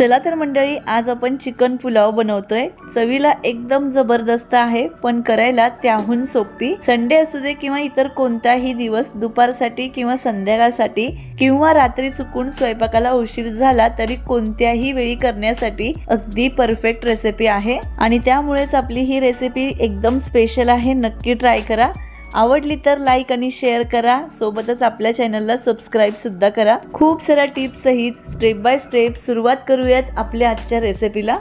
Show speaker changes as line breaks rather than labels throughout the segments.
चला तर मंडळी आज आपण चिकन पुलाव बनवतोय. चवीला एकदम जबरदस्त आहे पण करायला त्याहून सोपी. संडे असू दे किंवा इतर कोणताही दिवस दुपारसाठी किंवा संध्याकाळसाठी किंवा रात्री चुकून स्वयंपाकाला उशीर झाला तरी कोणत्याही वेळी करण्यासाठी अगदी परफेक्ट रेसिपी आहे. आणि त्यामुळेच आपली ही रेसिपी एकदम स्पेशल आहे. नक्की ट्राय करा. आवडली तर लाईक आणि शेअर करा. सोबतच आपल्या चॅनलला सबस्क्राईब सुद्धा करा. खूप साऱ्या टिप्स सहित स्टेप बाय स्टेप सुरुवात करूयात आपल्या आजच्या रेसिपीला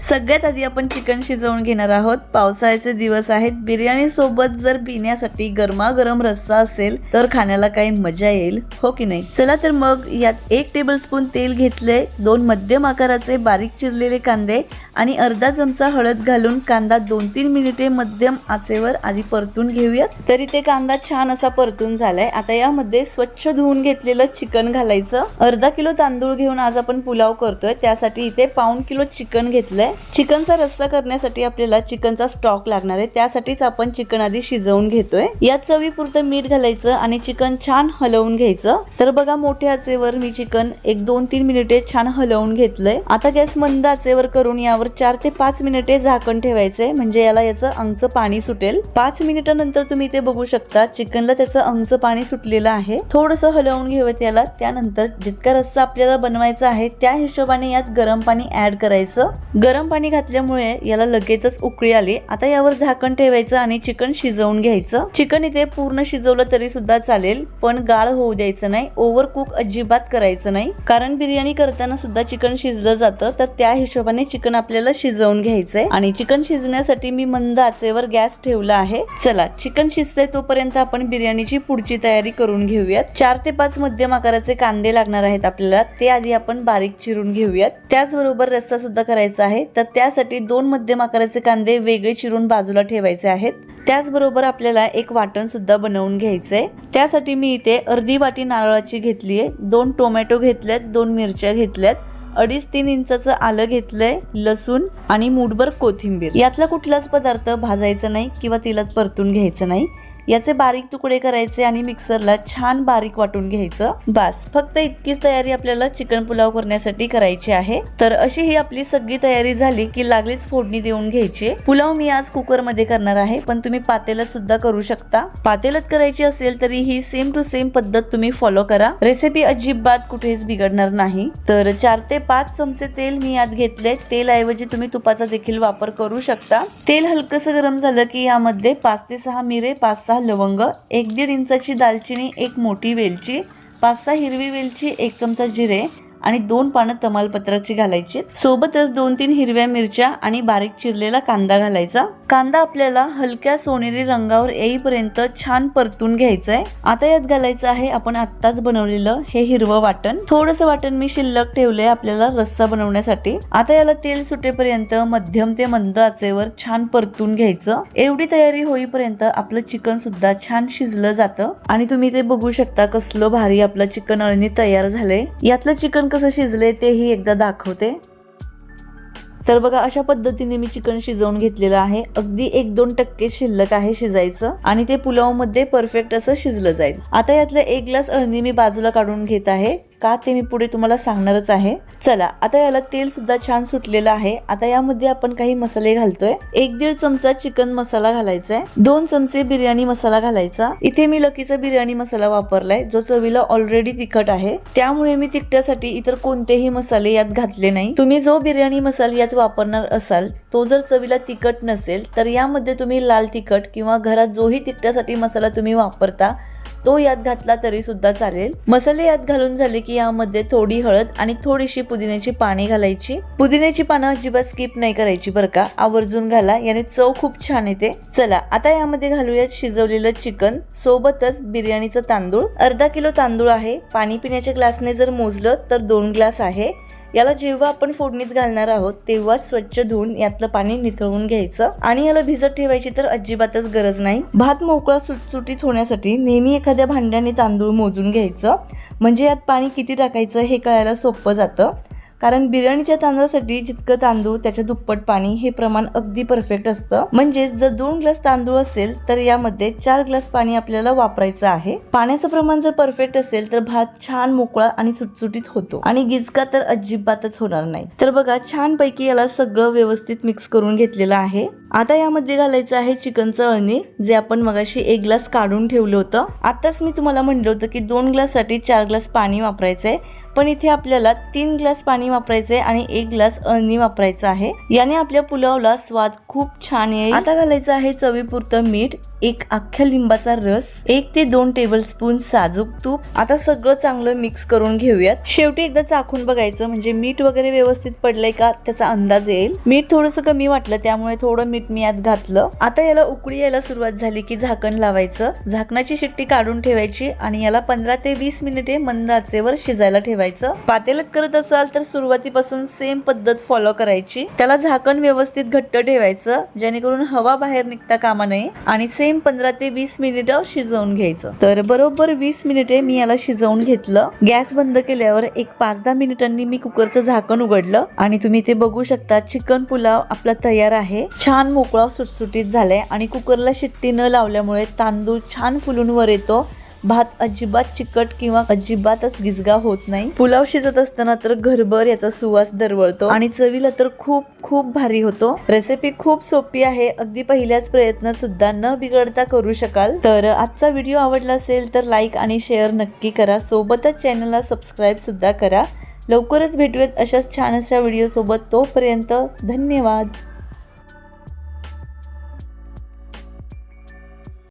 सगळ्यात आधी आपण चिकन शिजवून घेणार आहोत. पावसाळ्याचे दिवस आहेत. बिर्याणी सोबत जर पिण्यासाठी गरमागरम रस्सा असेल तर खाण्याला काही मजा येईल. हो की नाही? चला तर मग यात एक टेबलस्पून तेल घेतले दोन मध्यम आकाराचे बारीक चिरलेले कांदे आणि अर्धा चमचा हळद घालून कांदा दोन तीन मिनिटे मध्यम आचेवर आधी परतून घेऊयात. तरी ते कांदा छान असा परतून झालाय. आता यामध्ये स्वच्छ धुवून घेतलेलं चिकन घालायचं. अर्धा किलो तांदूळ घेऊन आज आपण पुलाव करतोय. त्यासाठी इथे पाऊण किलो चिकन घेतलंय. चिकनचा रस्सा करण्यासाठी आपल्याला चिकनचा स्टॉक लागणार आहे. त्यासाठीच आपण चिकन आधी शिजवून घेतोय. यात चवीपुरतं मीठ घालायचं आणि चिकन छान हलवून घ्यायचं. तर बघा मोठ्या आचेवर मी चिकन एक दोन तीन मिनिटे छान हलवून घेतलंय. आता गॅस मंद आचेवर करून यावर चार ते पाच मिनिटे झाकण ठेवायचंय. म्हणजे याला याचं अंगचं पाणी सुटेल. पाच मिनिटानंतर तुम्ही इथे बघू शकता चिकनला त्याचं अंगचं पाणी सुटलेलं आहे. थोडस हलवून घेऊयात याला. त्यानंतर जितका रस्सा आपल्याला बनवायचा आहे त्या हिशोबाने यात गरम पाणी ऍड करायचं. गरम पाणी घातल्यामुळे याला लगेचच उकळी आली. आता यावर झाकण ठेवायचं आणि चिकन शिजवून घ्यायचं. चिकन इथे पूर्ण शिजवलं तरी सुद्धा चालेल पण गाळ होऊ द्यायचं नाही ओव्हर कुक अजिबात करायचं नाही. कारण बिर्याणी करताना सुद्धा चिकन शिजलं जातं तर त्या हिशोबाने चिकन आपल्याला शिजवून घ्यायचंय. आणि चिकन शिजण्यासाठी मी मंद आचेवर गॅस ठेवला आहे. चला चिकन शिजतंय तोपर्यंत आपण बिर्याणीची पुढची तयारी करून घेऊयात. चार ते पाच मध्यम आकाराचे कांदे लागणार आहेत आपल्याला ते आधी आपण बारीक चिरून घेऊयात. त्याचबरोबर रस्सा सुद्धा करायचा आहे. तर त्यासाठी दोन मध्यम आकाराचे कांदे वेगळे चिरून बाजूला ठेवायचे आहेत. त्याचबरोबर आपल्याला एक वाटण सुद्धा बनवून घ्यायचंय. त्यासाठी मी इथे अर्धी वाटी नारळाची घेतली आहे दोन टोमॅटो घेतल्यात दोन मिरच्या घेतल्यात अडीच तीन इंचाचं आलं घेतलंय लसूण आणि मूठभर कोथिंबीर. यातला कुठलाच पदार्थ भाजायचा नाही किंवा तिलात परतून घ्यायचं नाही. याचे बारीक तुकडे करायचे आणि मिक्सरला छान बारीक वाटून घ्यायचं. बस फक्त इतकीच तयारी आपल्याला चिकन पुलाव करण्यासाठी करायची आहे. तर अशी ही आपली सगळी तयारी झाली की लागलीच फोडणी देऊन घ्यायची. पुलाव मी आज कुकरमध्ये करणार आहे पण तुम्ही पातेला सुद्धा करू शकता. पातेलात करायची असेल तरी ही सेम टू सेम पद्धत तुम्ही फॉलो करा. रेसिपी अजिबात कुठेच बिघडणार नाही. तर चार ते पाच चमचे तेल मी यात घेतले. तेल ऐवजी तुम्ही तुपाचा देखील वापर करू शकता. तेल हलकस गरम झालं की यामध्ये पाच ते सहा मिरे पाच सहा लवंग एक दीड इंचाची दालचिनी एक मोठी वेलची पाच सहा हिरवी वेलची एक चमचा जिरे आणि दोन पानं तमालपत्राची घालायची सोबतच दोन तीन हिरव्या मिरच्या आणि बारीक चिरलेला कांदा घालायचा. कांदा आपल्याला हलक्या सोनेरी रंगावर येईपर्यंत छान परतून घ्यायचंय. आता यात घालायचं आहे आपण आत्ताच बनवलेलं हे हिरवं वाटण. थोडस वाटण मी शिल्लक ठेवलंय आपल्याला रस्सा बनवण्यासाठी. आता याला तेल सुटेपर्यंत मध्यम ते मंद आचेवर छान परतून घ्यायचं. एवढी तयारी होईपर्यंत आपलं चिकन सुद्धा छान शिजलं जातं. आणि तुम्ही ते बघू शकता कसलं भारी आपलं चिकन अळणी तयार झालंय. यातलं चिकन कसं शिजले तेही एकदा दाखवते. तर बघा अशा पद्धतीने मी चिकन शिजवून घेतलेलं आहे. अगदी एक दोन टक्के शिल्लक आहे शिजायचं आणि ते पुलावमध्ये परफेक्ट असं शिजलं जाईल. आता यातलं एक ग्लास अळणी मी बाजूला काढून घेत आहे. का ते मी पुढे तुम्हाला सांगणारच आहे. चला आता याला तेल सुद्धा छान सुटलेलं आहे. आता यामध्ये आपण काही मसाले घालतोय. एक दीड चमचा चिकन मसाला घालायचा आहे दोन चमचे बिर्याणी मसाला घालायचा. इथे मी लकीचा बिर्याणी मसाला वापरलाय जो चवीला ऑलरेडी तिखट आहे. त्यामुळे मी तिखटासाठी इतर कोणतेही मसाले यात घातले नाही. तुम्ही जो बिर्याणी मसाला यात वापरणार असाल तो जर चवीला तिखट नसेल तर यामध्ये तुम्ही लाल तिखट किंवा घरात जोही तिखटासाठी मसाला तुम्ही वापरता. तो यात घातला तरी सुद्धा चालेल. मसाले यात घालून झाले की यामध्ये थोडी हळद आणि थोडीशी पुदिन्याची पाने घालायची. पुदिन्याची पानं अजिबात स्किप नाही करायची बरं का. आवर्जून घाला याने चव खूप छान येते. चला आता यामध्ये घालूयात शिजवलेलं चिकन. सोबतच बिर्याणीचं तांदूळ. अर्धा किलो तांदूळ आहे. पाणी पिण्याच्या ग्लासने जर मोजलं तर दोन ग्लास आहे. याला जेव्हा आपण फोडणीत घालणार आहोत तेव्हा स्वच्छ धुवून यातलं पाणी निथळून घ्यायचं. आणि याला भिजत ठेवायची तर अजिबातच गरज नाही. भात मोकळा सुटसुटीत होण्यासाठी नेहमी एखाद्या भांड्याने तांदूळ मोजून घ्यायचं. म्हणजे यात पाणी किती टाकायचं हे कळायला सोपं जातं. कारण बिर्याणीच्या तांदळासाठी जितकं तांदूळ त्याच्या दुप्पट पाणी हे प्रमाण अगदी परफेक्ट असतं. म्हणजेच जर दोन ग्लास तांदूळ असेल तर यामध्ये चार ग्लास पाणी आपल्याला वापरायचं आहे. पाण्याचं प्रमाण जर परफेक्ट असेल तर भात छान मोकळा आणि सुटसुटीत होतो. आणि गिजका तर अजिबातच होणार नाही. तर बघा छान पैकी याला सगळं व्यवस्थित मिक्स करून घेतलेलं आहे. आता यामध्ये घालायचं आहे चिकनचं अळणी जे आपण मगाशी एक ग्लास काढून ठेवलं होतं. आताच मी तुम्हाला म्हणलं होतं की दोन ग्लाससाठी चार ग्लास पाणी वापरायचं आहे पण इथे आपल्याला तीन ग्लास पाणी वापरायचंय आणि एक ग्लास अळणी वापरायचं आहे. याने आपल्या पुलावला स्वाद खूप छान येईल. आता घालायचं आहे चवीपुरतं मीठ. एक अख्ख्या लिंबाचा रस एक ते दोन टेबल स्पून साजूक तूप. आता सगळं चांगलं मिक्स करून घेऊयात. शेवटी एकदा चाखून बघायचं म्हणजे मीठ वगैरे व्यवस्थित पडलंय का त्याचा अंदाज येईल. मीठ थोडंसं कमी वाटलं त्यामुळे थोडं मीठ मी यात घातलं. आता याला उकळी यायला सुरुवात झाली की झाकण लावायचं. झाकणाची शिट्टी काढून ठेवायची आणि याला पंधरा ते वीस मिनिटे मंद आचेवर शिजायला ठेवायचं. पातेल्यात करत असाल तर सुरुवातीपासून सेम पद्धत फॉलो करायची. त्याला झाकण व्यवस्थित घट्ट ठेवायचं जेणेकरून हवा बाहेर निघता कामा नये. आणि सेम पंधरा ते वीस मिनिटं शिजवून घ्यायचं. तर बरोबर वीस मिनिटे मी याला शिजवून घेतलं. गॅस बंद केल्यावर एक पाच दहा मिनिटांनी मी कुकरचं झाकण उघडलं. आणि तुम्ही ते बघू शकता चिकन पुलाव आपला तयार आहे. छान मोकळा सुटसुटीत झालाय. आणि कुकरला शिट्टी न लावल्यामुळे तांदूळ छान फुलून वर येतो. भात अजिबात चिकट किंवा अजिबातच गिजगा होत नाही. पुलाव शिजत असताना तर घरभर याचा सुवास दरवळतो आणि चवीला तर खूप खूप भारी होतो. रेसिपी खूप सोपी आहे. अगदी पहिल्याच प्रयत्नात सुद्धा न बिघडता करू शकाल. तर आजचा व्हिडिओ आवडला असेल तर लाईक आणि शेअर नक्की करा. सोबतच चॅनलला सबस्क्राईब सुद्धा करा. लवकरच भेटूयात अशाच छान अशा व्हिडिओसोबत तोपर्यंत धन्यवाद.